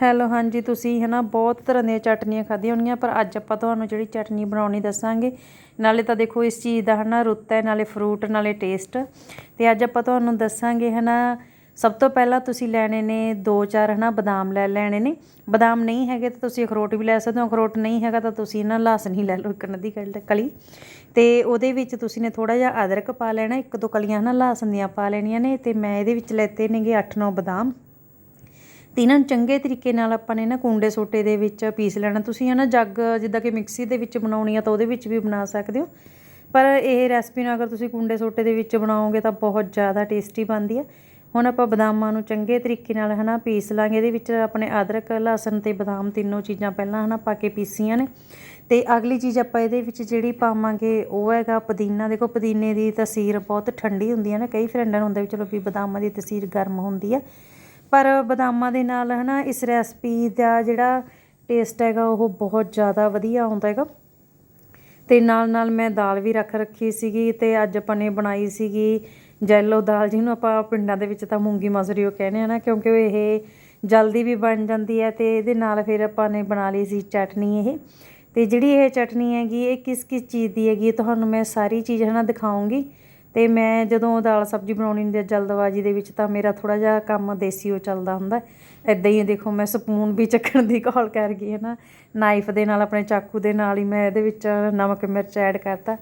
Hello, ਹਾਂਜੀ, ਤੁਸੀਂ ਹਨਾ ਬਹੁਤ ਤਰ੍ਹਾਂ ਦੀਆਂ ਚਟਨੀਆਂ ਖਾਧੀਆਂ ਹੋਣਗੀਆਂ, ਪਰ ਅੱਜ ਆਪਾਂ ਤੁਹਾਨੂੰ ਜਿਹੜੀ ਚਟਨੀ ਬਣਾਉਣੀ ਦੱਸਾਂਗੇ, ਨਾਲੇ ਤਾਂ ਦੇਖੋ ਇਸ ਚੀਜ਼ ਦਾ ਹਨਾ ਰੁੱਤ ਹੈ, ਨਾਲੇ ਫਰੂਟ ਨਾਲੇ ਟੇਸਟ ਤੇ ਅੱਜ ਆਪਾਂ ਤੁਹਾਨੂੰ ਦੱਸਾਂਗੇ ਹਨਾ, ਸਭ ਤੋਂ ਪਹਿਲਾਂ ਤੁਸੀਂ ਲੈਣੇ ਨੇ ਦੋ ਚਾਰ ਹਨਾ ਬਦਾਮ ਲੈ ਲੈਣੇ ਨੇ, ਬਦਾਮ ਨਹੀਂ ਹੈਗੇ ਤਾਂ ਤੁਸੀਂ ਅਖਰੋਟ ਵੀ ਲੈ ਸਕਦੇ ਹੋ, ਅਖਰੋਟ ਨਹੀਂ ਹੈਗਾ ਤਾਂ ਤੁਸੀਂ ਨਾ ਲਸਣ ਹੀ ਲੈ ਲਓ ਇੱਕ ਨਦੀ ਕਲੀ ਤੇ ਉਹਦੇ ਵਿੱਚ ਤੁਸੀਂ ਨੇ ਥੋੜਾ ਜਿਹਾ ਅਦਰਕ ਪਾ ਲੈਣਾ, ਇੱਕ ਦੋ ਕਲੀਆਂ ਹਨਾ ਲਸਣ ਦੀਆਂ ਪਾ ਲੈਣੀਆਂ ਨੇ, ਤੇ ਮੈਂ ਇਹਦੇ ਵਿੱਚ ਲੈਤੇ ਨੇਗੇ 8-9 ਬਦਾਮ ਤੇ ਇਹਨਾਂ ਨੂੰ ਚੰਗੇ ਤਰੀਕੇ ਨਾਲ ਆਪਾਂ ਨੇ ਨਾ ਕੁੰਡੇ ਸੋਟੇ ਦੇ ਵਿੱਚ ਪੀਸ ਲੈਣਾ। ਤੁਸੀਂ ਹੈ ਨਾ ਜੱਗ ਜਿੱਦਾਂ ਕਿ ਮਿਕਸੀ ਦੇ ਵਿੱਚ ਬਣਾਉਣੀ ਆ ਤਾਂ ਉਹਦੇ ਵਿੱਚ ਵੀ ਬਣਾ ਸਕਦੇ ਹੋ। ਪਰ ਇਹ ਰੈਸਪੀ ਨੂੰ ਅਗਰ ਤੁਸੀਂ ਕੁੰਡੇ ਸੋਟੇ ਦੇ ਵਿੱਚ ਬਣਾਓਗੇ ਤਾਂ ਬਹੁਤ ਜ਼ਿਆਦਾ ਟੇਸਟੀ ਬਣਦੀ ਆ। ਹੁਣ ਆਪਾਂ ਬਦਾਮਾਂ ਨੂੰ ਚੰਗੇ ਤਰੀਕੇ ਨਾਲ ਹਨਾ ਪੀਸ ਲਾਂਗੇ। ਇਹਦੇ ਵਿੱਚ ਆਪਣੇ ਅਦਰਕ, ਲਸਣ ਤੇ ਬਦਾਮ ਤਿੰਨੋਂ ਚੀਜ਼ਾਂ ਪਹਿਲਾਂ ਹਨਾ ਪਾ ਕੇ ਪੀਸੀਆਂ ਨੇ। ਤੇ ਅਗਲੀ ਚੀਜ਼ ਆਪਾਂ ਇਹਦੇ ਵਿੱਚ ਜਿਹੜੀ ਪਾਵਾਂਗੇ ਉਹ ਹੈਗਾ ਪੁਦੀਨਾ। ਦੇਖੋ ਪੁਦੀਨੇ ਦੀ ਤਸੀਰ ਬਹੁਤ ਠੰਡੀ ਹੁੰਦੀ ਹੈ ਨਾ। ਕਈ ਫਰੈਂਡਾਂ ਨੂੰ ਹੁੰਦਾ ਵੀ ਚਲੋ ਵੀ ਬਦਾਮਾਂ ਦੀ ਤਸੀਰ ਗਰਮ ਹੁੰਦੀ ਆ। ਪਰ ਬਦਾਮਾਂ ਦੇ ਨਾਲ ਹੈ ਨਾ ਇਸ ਰੈਸਪੀ ਦਾ ਜਿਹੜਾ ਟੇਸਟ ਹੈਗਾ, ਉਹ ਬਹੁਤ ਜ਼ਿਆਦਾ ਵਧੀਆ ਆਉਂਦਾ ਹੈਗਾ। ਤੇ ਨਾਲ ਨਾਲ ਮੈਂ ਦਾਲ ਵੀ ਰੱਖ ਰੱਖੀ ਸੀਗੀ ਤੇ ਅੱਜ ਆਪਾਂ ਨੇ ਬਣਾਈ ਸੀਗੀ ਜੈਲੋ ਦਾਲ, ਜਿਹਨੂੰ ਆਪਾਂ ਪਿੰਡਾਂ ਦੇ ਵਿੱਚ ਤਾਂ ਮੂੰਗੀ ਮਸਰੀ ਉਹ ਕਹਿੰਦੇ ਆ ਨਾ, ਕਿਉਂਕਿ ਇਹ ਜਲਦੀ ਵੀ ਬਣ ਜਾਂਦੀ ਹੈ ਤੇ ਇਹਦੇ ਨਾਲ ਫਿਰ ਆਪਾਂ ਨੇ ਬਣਾ ਲਈ ਸੀ ਚਟਨੀ ਇਹ। ਤੇ ਜਿਹੜੀ ਇਹ ਚਟਨੀ ਹੈਗੀ, ਇਹ ਕਿਸ ਕਿਸ ਚੀਜ਼ ਦੀ ਹੈਗੀ ਤੁਹਾਨੂੰ ਮੈਂ ਸਾਰੀ ਚੀਜ਼ ਹਨਾ ਦਿਖਾਉਂਗੀ। ਤੇ ਮੈਂ ਜਦੋਂ ਦਾਲ ਸਬਜ਼ੀ ਬਣਾਉਣੀ ਹੁੰਦੀ ਹੈ ਜਲਦਬਾਜ਼ੀ ਦੇ ਵਿੱਚ ਤਾਂ ਮੇਰਾ ਥੋੜਾ ਜਿਹਾ ਕੰਮ ਦੇਸੀ ਉਹ ਚੱਲਦਾ ਹੁੰਦਾ। ਐਦਾਂ ਹੀ ਦੇਖੋ ਮੈਂ ਸਪੂਨ ਵੀ ਚੱਕਣ ਦੀ ਕੋਲ ਕਰ ਗਈ ਹੈ ਨਾ। ਨਾਈਫ ਦੇ ਨਾਲ, ਆਪਣੇ ਚਾਕੂ ਦੇ ਨਾਲ ਹੀ ਮੈਂ ਇਹਦੇ ਵਿੱਚ ਨਮਕ, ਮਿਰਚ ਐਡ ਕਰਤਾ।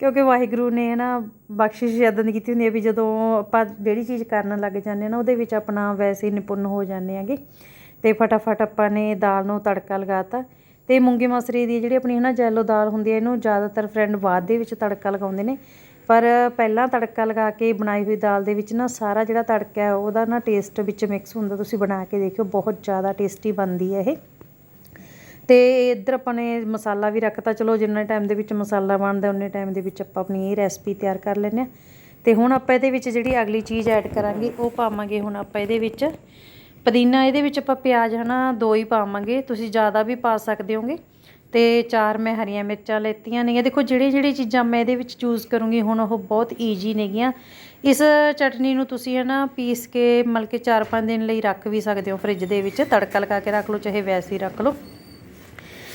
ਕਿਉਂਕਿ ਵਾਹਿਗੁਰੂ ਨੇ ਹੈ ਨਾ ਬਖਸ਼ਿਸ਼ ਇਦਾਂ ਦੀ ਕੀਤੀ ਹੁੰਦੀ ਹੈ ਵੀ ਜਦੋਂ ਆਪਾਂ ਜਿਹੜੀ ਚੀਜ਼ ਕਰਨ ਲੱਗ ਜਾਂਦੇ ਨਾ, ਉਹਦੇ ਵਿੱਚ ਆਪਣਾ ਵੈਸੇ ਹੀ ਨਿਪੁੰਨ ਹੋ ਜਾਂਦੇ ਆਗੇ ਤੇ ਫਟਾਫਟ ਆਪਾਂ ਨੇ ਦਾਲ ਨੂੰ ਤੜਕਾ ਲਗਾਤਾ ਤੇ। ਮੂੰਗੀ ਮਸਰੀ ਦੀ ਜਿਹੜੀ ਆਪਣੀ ਹੈ ਨਾ ਜੈਲੋ ਦਾਲ ਹੁੰਦੀ ਹੈ ਇਹਨੂੰ ਜ਼ਿਆਦਾਤਰ ਫਰੈਂਡ ਬਾਅਦ ਦੇ ਵਿੱਚ ਤੜਕਾ ਲਗਾਉਂਦੇ ਨੇ। ਪਰ ਪਹਿਲਾਂ ਤੜਕਾ ਲਗਾ ਕੇ ਬਣਾਈ ਹੋਈ ਦਾਲ ਦੇ ਵਿੱਚ ਨਾ ਸਾਰਾ ਜਿਹੜਾ ਤੜਕਾ ਹੈ, ਉਹਦਾ ਨਾ ਟੇਸਟ ਵਿੱਚ ਮਿਕਸ ਹੁੰਦਾ, ਤੁਸੀਂ ਬਣਾ ਕੇ ਦੇਖਿਓ, ਬਹੁਤ ਜ਼ਿਆਦਾ ਟੇਸਟੀ ਬਣਦੀ ਹੈ ਇਹ। ਤੇ ਇੱਧਰ ਆਪਾਂ ਨੇ ਮਸਾਲਾ ਵੀ ਰੱਖਤਾ, ਚਲੋ ਜਿੰਨਾ ਟਾਈਮ ਦੇ ਵਿੱਚ ਮਸਾਲਾ ਬਣਦਾ, ਉਨੇ ਟਾਈਮ ਦੇ ਵਿੱਚ ਆਪਾਂ ਆਪਣੀ ਇਹ ਰੈਸਪੀ ਤਿਆਰ ਕਰ ਲੈਂਦੇ ਹਾਂ। ਤੇ ਹੁਣ ਆਪਾਂ ਇਹਦੇ ਵਿੱਚ ਜਿਹੜੀ ਅਗਲੀ ਚੀਜ਼ ਐਡ ਕਰਾਂਗੇ, ਉਹ ਪਾਵਾਂਗੇ ਹੁਣ ਆਪਾਂ ਇਹਦੇ ਵਿੱਚ। ਪੁਦੀਨਾ, ਇਹਦੇ ਵਿੱਚ ਆਪਾਂ ਪਿਆਜ਼ ਹਨਾ, ਦੋ ਹੀ ਪਾਵਾਂਗੇ, ਤੁਸੀਂ ਜ਼ਿਆਦਾ ਵੀ ਪਾ ਸਕਦੇ ਹੋਗੇ। ਤੇ ਚਾਰ ਮੈਂ ਹਰੀਆਂ ਮਿਰਚਾਂ ਲੈਤੀਆਂ ਨੇਗੀਆਂ ਦੇਖੋ, ਜਿਹੜੇ ਜਿਹੜੇ ਚੀਜ਼ਾਂ ਮੈਂ ਇਹਦੇ ਵਿੱਚ ਚੂਜ਼ ਕਰੂੰਗੀ, ਹੁਣ ਉਹ ਬਹੁਤ ਈਜੀ ਨੇਗੀਆਂ। ਇਸ ਚਟਨੀ ਨੂੰ ਤੁਸੀਂ ਹੈ ਨਾ ਪੀਸ ਕੇ, ਮਤਲਬ ਕਿ 4-5 ਦਿਨ ਲਈ ਰੱਖ ਵੀ ਸਕਦੇ ਹੋ ਫ੍ਰਿਜ ਦੇ ਵਿੱਚ। ਤੜਕਾ ਲਗਾ ਕੇ ਰੱਖ ਲਓ, ਚਾਹੇ ਵੈਸੇ ਹੀ ਰੱਖ ਲਓ।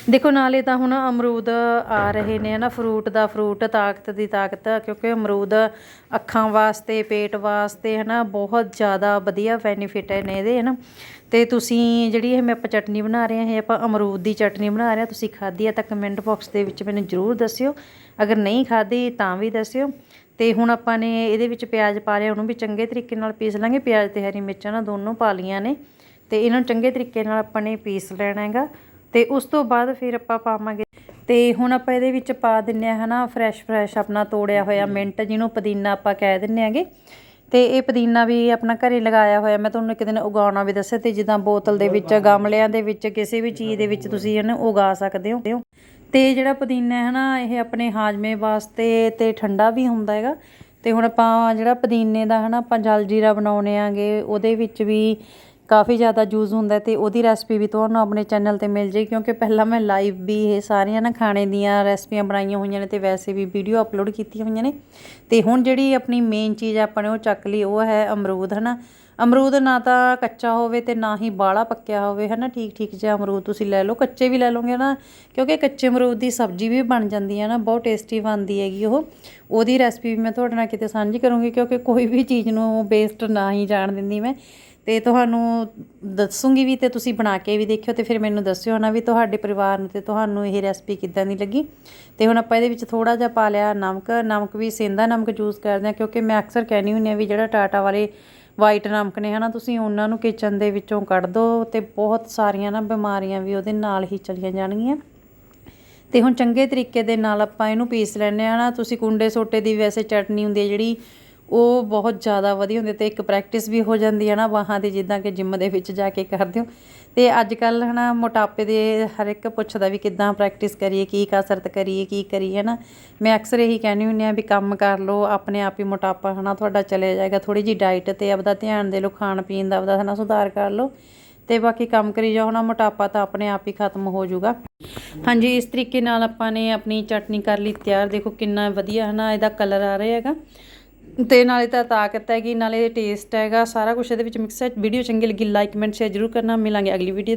ਦੇਖੋ, ਨਾਲੇ ਤਾਂ ਹੁਣ ਅਮਰੂਦ ਆ ਰਹੇ ਨੇ ਨਾ ਫਰੂਟ ਦਾ ਫਰੂਟ, ਤਾਕਤ ਦੀ ਤਾਕਤ, ਕਿਉਂਕਿ ਅਮਰੂਦ ਅੱਖਾਂ ਵਾਸਤੇ, ਪੇਟ ਵਾਸਤੇ, ਹਨਾ, ਬਹੁਤ ਜ਼ਿਆਦਾ ਵਧੀਆ ਬੈਨੀਫਿਟ ਹੈ ਨੇ ਇਹਦੇ, ਹਨਾ। ਤੇ ਤੁਸੀਂ ਜਿਹੜੀ ਇਹ ਮੈਂ ਆਪਾਂ ਚਟਨੀ ਬਣਾ ਰਹੇ ਹਾਂ, ਇਹ ਆਪਾਂ ਅਮਰੂਦ ਦੀ ਚਟਨੀ ਬਣਾ ਰਹੇ ਹਾਂ, ਤੁਸੀਂ ਖਾਧੀ ਹੈ ਤਾਂ ਕਮੈਂਟ ਬਾਕਸ ਦੇ ਵਿੱਚ ਮੈਨੂੰ ਜ਼ਰੂਰ ਦੱਸਿਓ। ਅਗਰ ਨਹੀਂ ਖਾਧੀ, ਤਾਂ ਵੀ ਦੱਸਿਓ। ਤੇ ਹੁਣ ਆਪਾਂ ਨੇ ਇਹਦੇ ਵਿੱਚ ਪਿਆਜ਼ ਪਾ ਲਿਆ, ਉਹਨੂੰ ਵੀ ਚੰਗੇ ਤਰੀਕੇ ਨਾਲ ਪੀਸ ਲਾਂਗੇ। ਪਿਆਜ਼ ਤੇ ਹਰੀ ਮਿਰਚਾਂ ਨਾ ਦੋਨੋਂ ਪਾ ਲੀਆਂ ਨੇ। ਤੇ ਇਹਨਾਂ ਨੂੰ ਚੰਗੇ ਤਰੀਕੇ ਨਾਲ ਆਪਾਂ ਨੇ ਪੀਸ ਲੈਣਾ ਹੈਗਾ। ਤੇ ਉਸ ਤੋਂ ਬਾਅਦ ਫਿਰ ਆਪਾਂ ਪਾਵਾਂਗੇ। ਤੇ ਹੁਣ ਆਪਾਂ ਇਹਦੇ ਵਿੱਚ ਪਾ ਦਿੰਨੇ ਆ ਹਨਾ ਫਰੈਸ਼ ਫਰੈਸ਼ ਆਪਣਾ ਤੋੜਿਆ ਹੋਇਆ ਮਿੰਟ ਜਿਹਨੂੰ ਪੁਦੀਨਾ ਆਪਾਂ ਕਹਿ ਦਿੰਨੇ ਆਗੇ ਤੇ ਇਹ ਪੁਦੀਨਾ ਵੀ ਆਪਣਾ ਘਰੇ ਲਗਾਇਆ ਹੋਇਆ, ਮੈਂ ਤੁਹਾਨੂੰ ਇੱਕ ਦਿਨ ਉਗਾਉਣਾ ਵੀ ਦੱਸਿਆ ਤੇ ਜਿੱਦਾਂ ਬੋਤਲ ਦੇ ਵਿੱਚ, ਗਮਲਿਆਂ ਦੇ ਵਿੱਚ, ਕਿਸੇ ਵੀ ਚੀਜ਼ ਦੇ ਵਿੱਚ ਤੁਸੀਂ ਇਹਨੂੰ ਉਗਾ ਸਕਦੇ ਹੋ। ਤੇ ਜਿਹੜਾ ਪੁਦੀਨਾ ਹੈ ਨਾ, ਇਹ ਆਪਣੇ ਹਾਜ਼ਮੇ ਵਾਸਤੇ ਤੇ ਠੰਡਾ ਵੀ ਹੁੰਦਾ ਹੈਗਾ। ਤੇ ਹੁਣ ਆਪਾਂ ਜਿਹੜਾ ਪੁਦੀਨੇ ਦਾ ਹਨਾ, ਆਪਾਂ ਜਲ ਜੀਰਾ ਬਣਾਉਣੇ ਆਂਗੇ ਉਹਦੇ ਵਿੱਚ ਵੀ ਕਾਫੀ ਜ਼ਿਆਦਾ ਯੂਜ਼ ਹੁੰਦਾ ਤੇ ਉਹਦੀ ਰੈਸਪੀ ਵੀ ਤੁਹਾਨੂੰ ਆਪਣੇ ਚੈਨਲ ਤੇ ਮਿਲ ਜੇ ਕਿਉਂਕਿ ਪਹਿਲਾਂ ਮੈਂ ਲਾਈਵ ਵੀ ਇਹ ਸਾਰੀਆਂ ਨਾ ਖਾਣੇ ਦੀਆਂ ਰੈਸਪੀਆਂ ਬਣਾਈਆਂ ਹੋਈਆਂ ਨੇ ਤੇ ਵੈਸੇ ਵੀ ਵੀਡੀਓ ਅਪਲੋਡ ਕੀਤੀਆਂ ਹੋਈਆਂ ਨੇ। ਤੇ ਹੁਣ ਜਿਹੜੀ ਆਪਣੀ ਮੇਨ ਚੀਜ਼ ਆਪਾਂ ਨੇ ਉਹ ਚੱਕ ਲਈ, ਉਹ ਹੈ ਅਮਰੂਦ, ਹਨਾ? ਅਮਰੂਦ ਨਾ ਤਾਂ ਕੱਚਾ ਹੋਵੇ ਤੇ ਨਾ ਹੀ ਬਾਲਾ ਪੱਕਿਆ ਹੋਵੇ ਹੈ ਨਾ ਠੀਕ ਠੀਕ ਜਿਹਾ ਅਮਰੂਦ ਤੁਸੀਂ ਲੈ ਲਓ। ਕੱਚੇ ਵੀ ਲੈ ਲਓਗੇ ਨਾ, ਕਿਉਂਕਿ ਕੱਚੇ ਅਮਰੂਦ ਦੀ ਸਬਜ਼ੀ ਵੀ ਬਣ ਜਾਂਦੀ ਹੈ ਨਾ, ਬਹੁਤ ਟੇਸਟੀ ਬਣਦੀ ਹੈਗੀ ਉਹ। ਉਹਦੀ ਰੈਸਪੀ ਵੀ ਮੈਂ ਤੁਹਾਡੇ ਨਾਲ ਕਿਤੇ ਸਾਂਝੀ ਕਰੂੰਗੀ, ਕਿਉਂਕਿ ਕੋਈ ਵੀ ਚੀਜ਼ ਨੂੰ ਵੇਸਟ ਨਾ ਹੀ ਜਾਣ ਦਿੰਦੀ ਮੈਂ। ਤੇ ਤੁਹਾਨੂੰ ਦੱਸੂਗੀ ਵੀ ਤੇ ਤੁਸੀਂ ਬਣਾ ਕੇ ਵੀ ਦੇਖਿਓ ਤੇ ਫਿਰ ਮੈਨੂੰ ਦੱਸਿਓ ਨਾ ਵੀ ਤੁਹਾਡੇ ਪਰਿਵਾਰ ਨੂੰ ਤੇ ਤੁਹਾਨੂੰ ਇਹ ਰੈਸਪੀ ਕਿੱਦਾਂ ਦੀ ਲੱਗੀ। ਤੇ ਹੁਣ ਆਪਾਂ ਇਹਦੇ ਵਿੱਚ ਥੋੜਾ ਜਿਹਾ ਪਾ ਲਿਆ ਨਮਕ। ਨਮਕ ਵੀ ਸੇਂਦਾ ਨਮਕ ਯੂਜ਼ ਕਰਦੇ ਆ ਕਿਉਂਕਿ ਮੈਂ ਅਕਸਰ ਕਹਿੰਦੀ ਹੁੰਦੀ ਆ ਵੀ ਜਿਹੜਾ ਟਾਟਾ ਵਾਲੇ ਵਾਈਟ ਨਮਕ ਨੇ ਹਨਾ ਤੁਸੀਂ ਉਹਨਾਂ ਨੂੰ ਕਿਚਨ ਦੇ ਵਿੱਚੋਂ ਕੱਢ ਦਿਓ ਤੇ ਬਹੁਤ ਸਾਰੀਆਂ ਨਾ ਬਿਮਾਰੀਆਂ ਵੀ ਉਹਦੇ ਨਾਲ ਹੀ ਚਲੀਆਂ ਜਾਣਗੀਆਂ। ਤੇ ਹੁਣ ਚੰਗੇ ਤਰੀਕੇ ਦੇ ਨਾਲ ਆਪਾਂ ਇਹਨੂੰ ਪੀਸ ਲੈਣੇ ਆ ਨਾ, ਤੁਸੀਂ ਕੁੰਡੇ ਸੋਟੇ ਦੀ ਵੈਸੇ ਚਟਨੀ ਹੁੰਦੀ ਹੈ ਜਿਹੜੀ ਉਹ ਬਹੁਤ ਜ਼ਿਆਦਾ ਵਧੀਆ ਹੁੰਦੀ ਤੇ ਇੱਕ ਪ੍ਰੈਕਟਿਸ ਵੀ ਹੋ ਜਾਂਦੀ ਹੈ ਨਾ ਬਾਹਾਂ ਦੀ, ਜਿੱਦਾਂ ਕਿ ਜਿਮ ਦੇ ਵਿੱਚ ਜਾ ਕੇ ਕਰਦੇ ਹੋ। ਤੇ ਅੱਜ ਕੱਲ ਹਨਾ ਮੋਟਾਪੇ ਦੇ ਹਰ ਇੱਕ ਪੁੱਛਦਾ ਵੀ ਕਿੱਦਾਂ ਪ੍ਰੈਕਟਿਸ ਕਰੀਏ, ਕੀ ਕਸਰਤ ਕਰੀਏ, ਕੀ ਕਰੀਏ ਨਾ ਮੈਂ ਅਕਸਰ ਇਹੀ ਕਹਿੰਦੀ ਹੁੰਦੀ ਆ ਵੀ ਕੰਮ ਕਰ ਲਓ, ਆਪਣੇ ਆਪ ਹੀ ਮੋਟਾਪਾ ਹਨਾ ਤੁਹਾਡਾ ਚਲੇ ਜਾਏਗਾ। ਥੋੜੀ ਜੀ ਡਾਈਟ ਤੇ ਆਪਦਾ ਧਿਆਨ ਦੇ ਲਓ, ਖਾਣ ਪੀਣ ਦਾ ਆਪਦਾ ਹਨਾ ਸੁਧਾਰ ਕਰ ਲਓ। ਤੇ ਬਾਕੀ ਕੰਮ ਕਰੀ ਜਾਓ ਨਾ ਮੋਟਾਪਾ ਤਾਂ ਆਪਣੇ ਆਪ ਹੀ ਖਤਮ ਹੋ ਜਾਊਗਾ। ਹਾਂਜੀ, ਇਸ ਤਰੀਕੇ ਨਾਲ ਆਪਾਂ ਨੇ ਆਪਣੀ ਚਟਨੀ ਕਰ ਲਈ ਤਿਆਰ। ਦੇਖੋ ਕਿੰਨਾ ਵਧੀਆ ਹਨਾ ਇਹਦਾ ਕਲਰ ਆ ਰਿਹਾ ਹੈਗਾ। ਤੇ ਨਾਲੇ ਤਾਂ ਤਾਕਤ ਹੈਗੀ, ਨਾਲੇ ਟੇਸਟ ਹੈਗਾ, ਸਾਰਾ ਕੁਝ ਇਹਦੇ ਵਿੱਚ ਮਿਕਸ ਹੈ। ਵੀਡੀਓ ਚੰਗੀ ਲੱਗੀ ਲਾਈਕ ਕਮੈਂਟ ਸ਼ੇਅਰ ਜ਼ਰੂਰ ਕਰਨਾ। ਮਿਲਾਂਗੇ ਅਗਲੀ ਵੀਡੀਓ